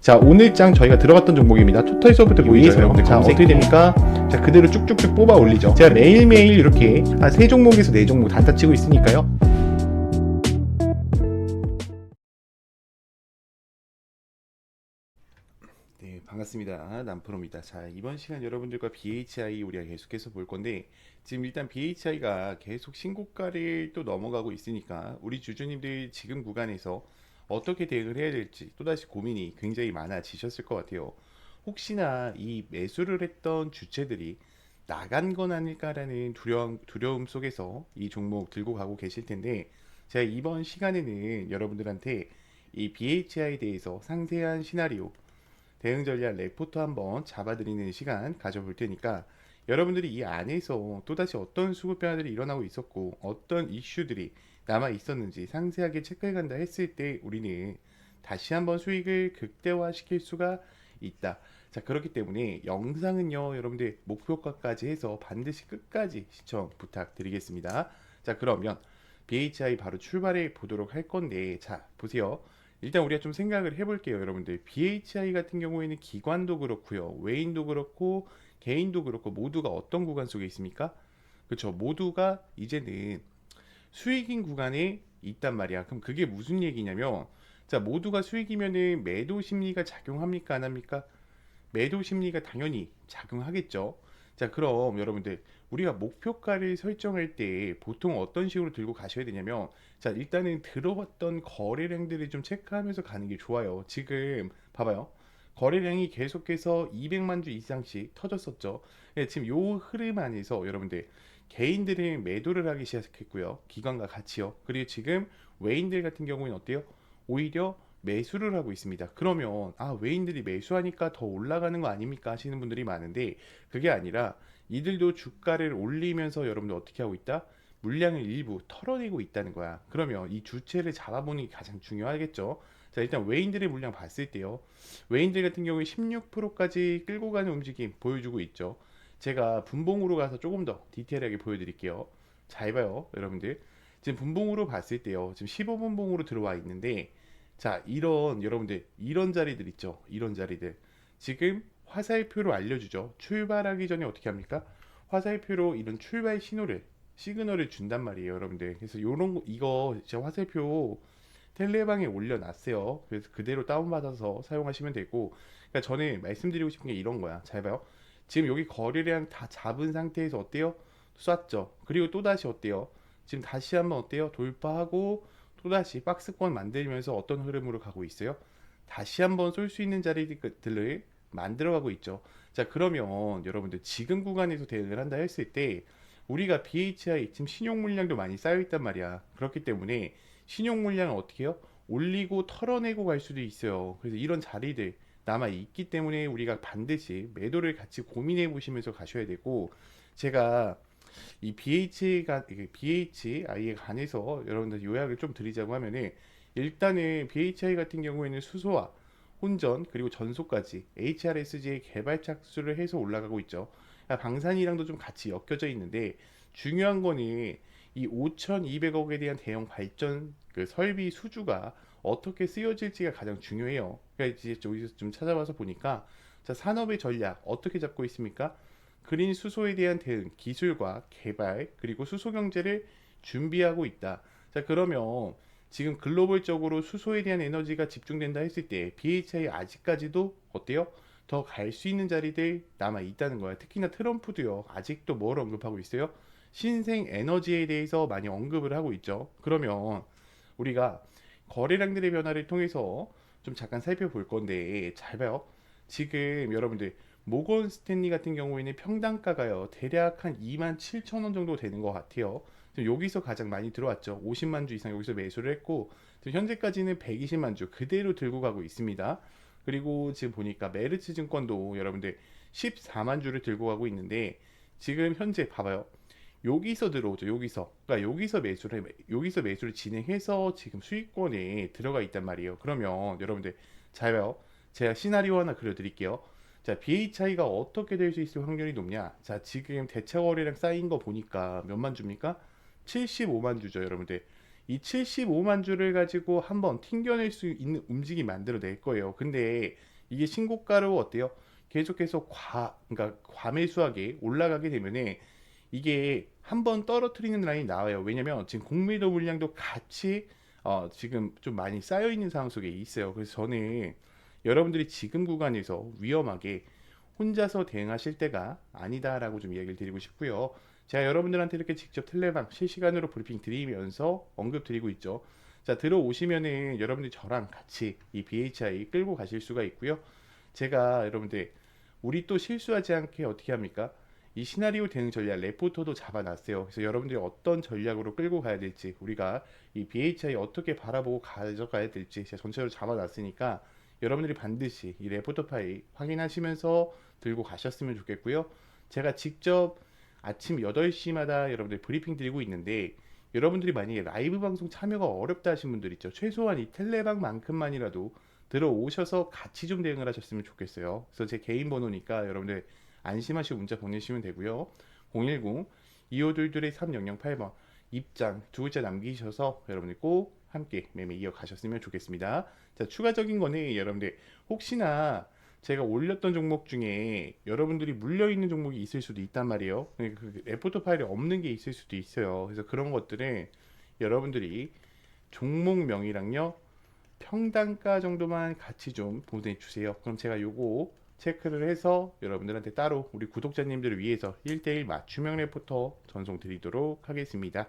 자 오늘 장 저희가 들어갔던 종목입니다. 토탈 소프트 보이죠? 여러분들 자 어떻게 됩니까? 자 그대로 쭉쭉쭉 뽑아 올리죠. 제가 매일매일 이렇게 한 세 종목에서 네 종목 단타 치고 있으니까요. 네 반갑습니다 남프로입니다 자 이번 시간 여러분들과 BHI 우리가 계속해서 볼 건데 지금 일단 BHI가 계속 신고가를 또 넘어가고 있으니까 우리 주주님들 지금 구간에서 어떻게 대응을 해야 될지 또다시 고민이 굉장히 많아지셨을 것 같아요. 혹시나 이 매수를 했던 주체들이 나간 건 아닐까라는 두려움, 두려움 속에서 이 종목 들고 가고 계실 텐데 제가 이번 시간에는 여러분들한테 이 BHI에 대해서 상세한 시나리오 대응 전략 레포트 한번 잡아드리는 시간 가져볼 테니까 여러분들이 이 안에서 또다시 어떤 수급 변화들이 일어나고 있었고 어떤 이슈들이 남아 있었는지 상세하게 체크해 간다 했을 때 우리는 다시 한번 수익을 극대화시킬 수가 있다. 자 그렇기 때문에 영상은요 여러분들 목표가까지 해서 반드시 끝까지 시청 부탁드리겠습니다. 자 그러면 BHI 바로 출발해 보도록 할 건데 자 보세요. 일단 우리가 좀 생각을 해볼게요, 여러분들. BHI 같은 경우에는 기관도 그렇고요, 외인도 그렇고 개인도 그렇고 모두가 어떤 구간 속에 있습니까? 그렇죠. 모두가 이제는 수익인 구간에 있단 말이야. 그럼 그게 무슨 얘기냐면, 자 모두가 수익이면은 매도 심리가 작용합니까, 안 합니까? 매도 심리가 당연히 작용하겠죠. 자 그럼 여러분들 우리가 목표가를 설정할 때 보통 어떤 식으로 들고 가셔야 되냐면 자 일단은 들어왔던 거래량들을 좀 체크하면서 가는 게 좋아요 지금 봐봐요 거래량이 계속해서 200만 주 이상씩 터졌었죠 예, 지금 요 흐름 안에서 여러분들 개인들은 매도를 하기 시작했고요 기관과 같이요 그리고 지금 외인들 같은 경우는 어때요 오히려 매수를 하고 있습니다 그러면 아 외인들이 매수하니까 더 올라가는 거 아닙니까 하시는 분들이 많은데 그게 아니라 이들도 주가를 올리면서 여러분들 어떻게 하고 있다? 물량을 일부 털어내고 있다는 거야. 그러면 이 주체를 잡아보는 게 가장 중요하겠죠. 자, 일단 외인들의 물량 봤을 때요. 외인들 같은 경우에 16%까지 끌고 가는 움직임 보여주고 있죠. 제가 분봉으로 가서 조금 더 디테일하게 보여드릴게요. 잘 봐요, 여러분들. 지금 분봉으로 봤을 때요. 지금 15분봉으로 들어와 있는데, 자, 이런, 여러분들, 이런 자리들 있죠. 이런 자리들. 지금 화살표로 알려주죠. 출발하기 전에 어떻게 합니까? 화살표로 이런 출발 신호를 시그널을 준단 말이에요, 여러분들. 그래서 요런 거 이거 제 화살표 텔레방에 올려놨어요. 그래서 그대로 다운받아서 사용하시면 되고, 그러니까 저는 말씀드리고 싶은 게 이런 거야. 잘 봐요. 지금 여기 거래량 다 잡은 상태에서 어때요? 쐈죠. 그리고 또 다시 어때요? 지금 다시 한번 어때요? 돌파하고 또 다시 박스권 만들면서 어떤 흐름으로 가고 있어요? 다시 한번 쏠 수 있는 자리들을 만들어가고 있죠. 자, 그러면 여러분들 지금 구간에서 대응을 한다 했을 때 우리가 BHI 지금 신용 물량도 많이 쌓여 있단 말이야. 그렇기 때문에 신용 물량을 어떻게 해요? 올리고 털어내고 갈 수도 있어요. 그래서 이런 자리들 남아 있기 때문에 우리가 반드시 매도를 같이 고민해 보시면서 가셔야 되고 제가 이 BH가 BHI에 관해서 여러분들 요약을 좀 드리자고 하면은 일단은 BHI 같은 경우에는 수소와 혼전 그리고 전소까지 HRSG의 개발 착수를 해서 올라가고 있죠. 그러니까 방산이랑도 좀 같이 엮여져 있는데 중요한 거는 이 5,200억에 대한 대형 발전 그 설비 수주가 어떻게 쓰여질지가 가장 중요해요. 그러니까 이제 여기서 좀 찾아봐서 보니까 자, 산업의 전략 어떻게 잡고 있습니까? 그린 수소에 대한 대응, 기술과 개발 그리고 수소 경제를 준비하고 있다. 자, 그러면 지금 글로벌적으로 수소에 대한 에너지가 집중된다 했을 때 BHI 아직까지도 어때요? 더 갈 수 있는 자리들 남아 있다는 거야. 특히나 트럼프도요. 아직도 뭘 언급하고 있어요? 신생 에너지에 대해서 많이 언급을 하고 있죠. 그러면 우리가 거래량들의 변화를 통해서 좀 잠깐 살펴볼 건데 잘 봐요. 지금 여러분들 모건 스탠리 같은 경우에는 평당가가요. 대략 한 2만 7천 원 정도 되는 것 같아요. 지금 여기서 가장 많이 들어왔죠. 50만 주 이상 여기서 매수를 했고 지금 현재까지는 120만 주 그대로 들고 가고 있습니다. 그리고 지금 보니까 메르츠 증권도 여러분들 14만 주를 들고 가고 있는데 지금 현재 봐봐요. 여기서 들어오죠. 여기서. 그러니까 여기서 매수를 여기서 매수를 진행해서 지금 수익권에 들어가 있단 말이에요. 그러면 여러분들 잘 봐요. 제가 시나리오 하나 그려 드릴게요. 자, BHI가 어떻게 될 수 있을 확률이 높냐? 자, 지금 대차 거래량 쌓인 거 보니까 몇만 주입니까? 75만 주죠, 여러분들. 이 75만 주를 가지고 한번 튕겨낼 수 있는 움직임 만들어 낼 거예요. 근데 이게 신고가로 어때요? 계속해서 과 그러니까 과매수하게 올라가게 되면은 이게 한번 떨어뜨리는 라인이 나와요. 왜냐면 지금 공매도 물량도 같이 어 지금 좀 많이 쌓여 있는 상황 속에 있어요. 그래서 저는 여러분들이 지금 구간에서 위험하게 혼자서 대응하실 때가 아니다라고 좀 이야기를 드리고 싶고요. 제가 여러분들한테 이렇게 직접 텔레방 실시간으로 브리핑 드리면서 언급 드리고 있죠. 자, 들어오시면은 여러분들이 저랑 같이 이 BHI 끌고 가실 수가 있고요. 제가 여러분들 우리 또 실수하지 않게 어떻게 합니까? 이 시나리오 대응 전략 레포터도 잡아놨어요. 그래서 여러분들이 어떤 전략으로 끌고 가야 될지 우리가 이 BHI 어떻게 바라보고 가져가야 될지 제가 전체적으로 잡아놨으니까 여러분들이 반드시 이 레포터 파일 확인하시면서 들고 가셨으면 좋겠고요. 제가 직접 아침 8시마다 여러분들 브리핑 드리고 있는데 여러분들이 만약에 라이브 방송 참여가 어렵다 하신 분들 있죠. 최소한 이 텔레방만큼만이라도 들어오셔서 같이 좀 대응을 하셨으면 좋겠어요. 그래서 제 개인 번호니까 여러분들 안심하시고 문자 보내시면 되고요. 010 2522 3008번 입장 두 글자 남기셔서 여러분들 꼭 함께 매매 이어가셨으면 좋겠습니다. 자, 추가적인 거는 여러분들 혹시나 제가 올렸던 종목 중에 여러분들이 물려 있는 종목이 있을 수도 있단 말이에요. 그러니까 그 레포트 파일에 없는 게 있을 수도 있어요. 그래서 그런 것들은 여러분들이 종목명이랑요 평단가 정도만 같이 좀 보내주세요. 그럼 제가 요거 체크를 해서 여러분들한테 따로 우리 구독자님들을 위해서 1대1 맞춤형 레포터 전송 드리도록 하겠습니다.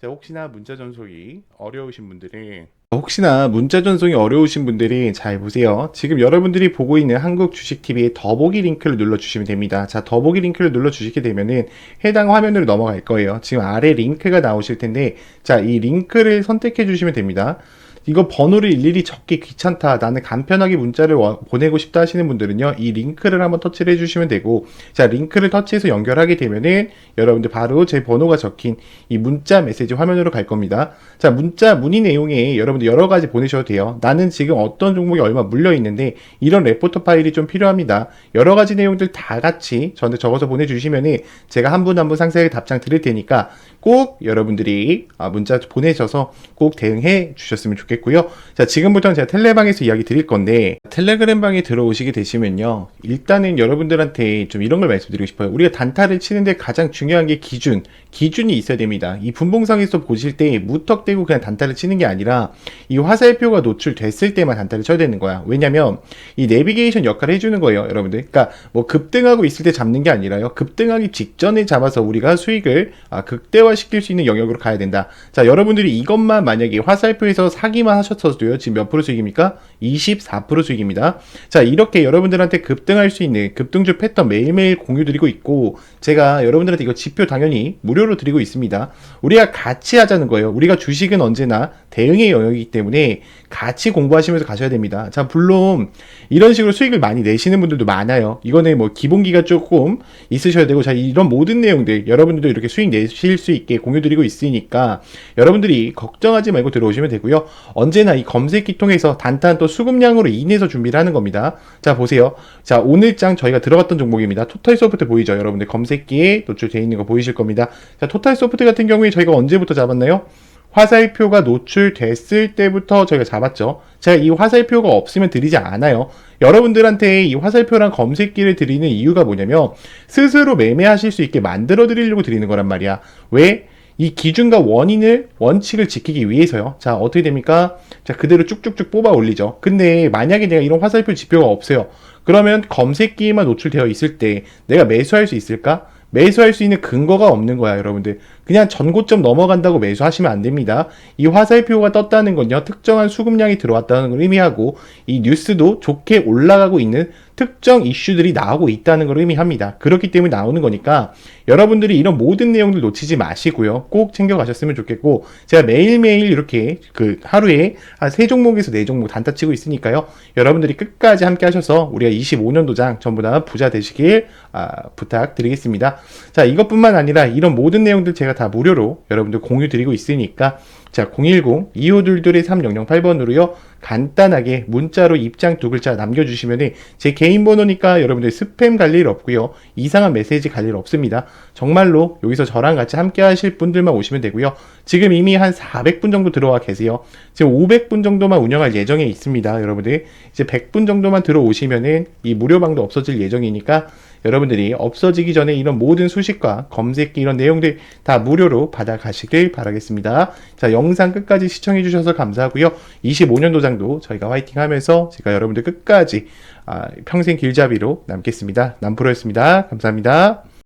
자, 혹시나 문자 전송이 어려우신 분들은 혹시나 문자 전송이 어려우신 분들이 잘 보세요. 지금 여러분들이 보고 있는 한국 주식 TV의 더보기 링크를 눌러 주시면 됩니다. 자, 더보기 링크를 눌러 주시게 되면은 해당 화면으로 넘어갈 거예요. 지금 아래 링크가 나오실 텐데 자, 이 링크를 선택해 주시면 됩니다. 이거 번호를 일일이 적기 귀찮다. 나는 간편하게 문자를 워- 보내고 싶다 하시는 분들은요. 이 링크를 한번 터치를 해주시면 되고, 자, 링크를 터치해서 연결하게 되면은 여러분들 바로 제 번호가 적힌 이 문자 메시지 화면으로 갈 겁니다. 자, 문자 문의 내용에 여러분들 여러 가지 보내셔도 돼요. 나는 지금 어떤 종목이 얼마 물려 있는데 이런 레포터 파일이 좀 필요합니다. 여러 가지 내용들 다 같이 저한테 적어서 보내주시면은 제가 한 분 한분 상세하게 답장 드릴 테니까 꼭 여러분들이 아, 문자 보내셔서 꼭 대응해 주셨으면 좋겠고요. 자, 지금부터는 제가 텔레방에서 이야기 드릴 건데 텔레그램 방에 들어오시게 되시면요. 일단은 여러분들한테 좀 이런 걸 말씀드리고 싶어요. 우리가 단타를 치는데 가장 중요한 게 기준, 기준이 있어야 됩니다. 이 분봉상에서 보실 때 무턱대고 그냥 단타를 치는 게 아니라 이 화살표가 노출됐을 때만 단타를 쳐야 되는 거야. 왜냐면 이 내비게이션 역할을 해주는 거예요, 여러분들. 그러니까 뭐 급등하고 있을 때 잡는 게 아니라요. 급등하기 직전에 잡아서 우리가 수익을 아, 극대화 시킬 수 있는 영역으로 가야 된다. 자, 여러분들이 이것만 만약에 화살표에서 사기만 하셨어도요. 지금 몇 프로 수익입니까? 24% 수익입니다. 자, 이렇게 여러분들한테 급등할 수 있는 급등주 패턴 매일매일 공유 드리고 있고 제가 여러분들한테 이거 지표 당연히 무료로 드리고 있습니다. 우리가 같이 하자는 거예요. 우리가 주식은 언제나 대응의 영역이기 때문에 같이 공부하시면서 가셔야 됩니다. 자, 물론 이런 식으로 수익을 많이 내시는 분들도 많아요. 이거는 뭐 기본기가 조금 있으셔야 되고 자, 이런 모든 내용들 여러분들도 이렇게 수익 내실 수 있게 공유 드리고 있으니까 여러분들이 걱정하지 말고 들어오시면 되고요. 언제나 이 검색기 통해서 단타한 또 수급량으로 인해서 준비를 하는 겁니다. 자, 보세요. 자, 오늘 장 저희가 들어갔던 종목입니다. 토탈 소프트 보이죠? 여러분들 검색기에 노출되어 있는 거 보이실 겁니다. 자, 토탈 소프트 같은 경우에 저희가 언제부터 잡았나요? 화살표가 노출됐을 때부터 저희가 잡았죠. 제가 이 화살표가 없으면 드리지 않아요. 여러분들한테 이 화살표랑 검색기를 드리는 이유가 뭐냐면 스스로 매매하실 수 있게 만들어 드리려고 드리는 거란 말이야. 왜? 이 기준과 원인을 원칙을 지키기 위해서요. 자, 어떻게 됩니까? 자, 그대로 쭉쭉쭉 뽑아 올리죠. 근데 만약에 내가 이런 화살표 지표가 없어요. 그러면 검색기에만 노출되어 있을 때 내가 매수할 수 있을까? 매수할 수 있는 근거가 없는 거야, 여러분들. 그냥 전고점 넘어간다고 매수하시면 안 됩니다. 이 화살표가 떴다는 건요, 특정한 수급량이 들어왔다는 걸 의미하고, 이 뉴스도 좋게 올라가고 있는 특정 이슈들이 나오고 있다는 걸 의미합니다. 그렇기 때문에 나오는 거니까, 여러분들이 이런 모든 내용들 놓치지 마시고요. 꼭 챙겨가셨으면 좋겠고, 제가 매일매일 이렇게 그 하루에 한 세 종목에서 네 종목 단타 치고 있으니까요. 여러분들이 끝까지 함께 하셔서 우리가 25년 도장 전부 다 부자 되시길 아, 부탁드리겠습니다. 자, 이것뿐만 아니라 이런 모든 내용들 제가 다 무료로 여러분들 공유 드리고 있으니까 자, 010-2522-3008번으로요. 간단하게 문자로 입장 두 글자 남겨주시면 제 개인 번호니까 여러분들 스팸 갈 일 없고요. 이상한 메시지 갈 일 없습니다. 정말로 여기서 저랑 같이 함께 하실 분들만 오시면 되고요. 지금 이미 한 400분 정도 들어와 계세요. 지금 500분 정도만 운영할 예정에 있습니다. 여러분들 이제 100분 정도만 들어오시면은 이 무료방도 없어질 예정이니까 여러분들이 없어지기 전에 이런 모든 수식과 검색기 이런 내용들 다 무료로 받아가시길 바라겠습니다. 자, 영상 끝까지 시청해주셔서 감사하고요. 25년 도 장도 저희가 화이팅 하면서 제가 여러분들 끝까지 아, 평생 길잡이로 남겠습니다. 남프로였습니다. 감사합니다.